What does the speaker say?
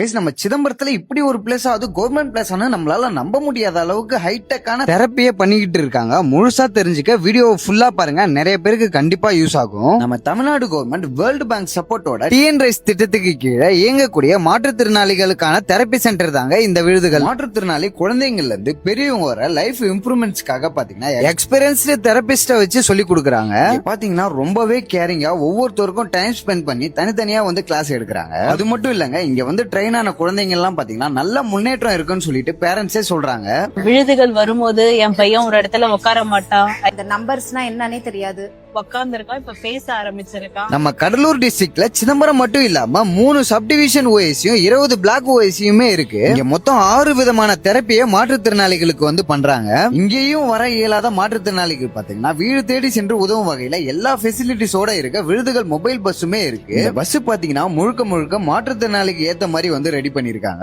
Guys நம்ம சிதம்பரத்துல இப்படி ஒரு பிளேஸ் ஆகுது கவர்மெண்ட் பிளேஸ் ஆனா நம்மளால நம்ப முடியாத அளவுக்கு ஹைடெக்கான தெரப்பியே பண்ணிக்கிட்டு இருக்காங்க. முழுசா தெரிஞ்சுக்க வீடியோ ஃபுல்லா பாருங்க. நிறைய பேருக்கு கண்டிப்பா யூஸ் ஆகும். நம்ம தமிழ்நாடு கவர்மெண்ட் வேர்ல்டு பேங்க் சப்போர்ட்டோட டிஎன் ரைஸ் திட்டத்துக்கு கீழே இயங்கக்கூடிய மாற்றுத்திறனாளிகளுக்கான தெரப்பி சென்டர் தாங்க இந்த விருதுகள். மாற்றுத்திறனாளி குழந்தைங்கள்ல இருந்து பெரியவங்க வர லைஃப் இம்ப்ரூவ்மெண்ட்ஸ்க்காக பாத்தீங்கன்னா எக்ஸ்பீரியன்ஸ்டு தெரபிஸ்ட வச்சு சொல்லி கொடுக்குறாங்க. பாத்தீங்கன்னா ரொம்பவே கேரிங்கா ஒவ்வொருத்தருக்கும் டைம் ஸ்பெண்ட் பண்ணி தனித்தனியா வந்து கிளாஸ் எடுக்கிறாங்க. அது மட்டும் இல்லங்க இங்க வந்து ட்ரெயின் ஆன குழந்தைங்க எல்லாம் பாத்தீங்கன்னா நல்ல முன்னேற்றம் இருக்குன்னு சொல்லிட்டு பேரண்ட்ஸே சொல்றாங்க. விழுதுகள் வரும்போது என் பையன் ஒரு இடத்துல உட்கார மாட்டான். இந்த நம்பர்ஸ்னா என்னன்னே தெரியாது. உட்கார்ந்து இப்ப பேச ஆரம்பிச்சிருக்கான். நம்ம கடலூர் டிஸ்ட்ரிக்ட்ல சிதம்பரம் மட்டும் இல்லாம மூணு சப்டிவிஷன் ஓஎஸ்யும் இருபது பிளாக் ஓஎஸ்யுமே இருக்கு. இங்க மொத்தம் ஆறு விதமான தெரப்பியை மாற்றுத்திறனாளிகளுக்கு வந்து பண்றாங்க. இங்கேயும் வர இயலாத மாற்றுத்திறனாளிகள் பாத்தீங்கன்னா வீடு தேடி சென்று உதவும் வகையில எல்லா ஃபெசிலிட்டிஸோட இருக்க விருதுகள் மொபைல் பஸ்ஸுமே இருக்கு. பஸ் பாத்தீங்கன்னா முழுக்க முழுக்க மாற்றுத்திறனாளிக்கு ஏத்த மாதிரி வந்து ரெடி பண்ணிருக்காங்க.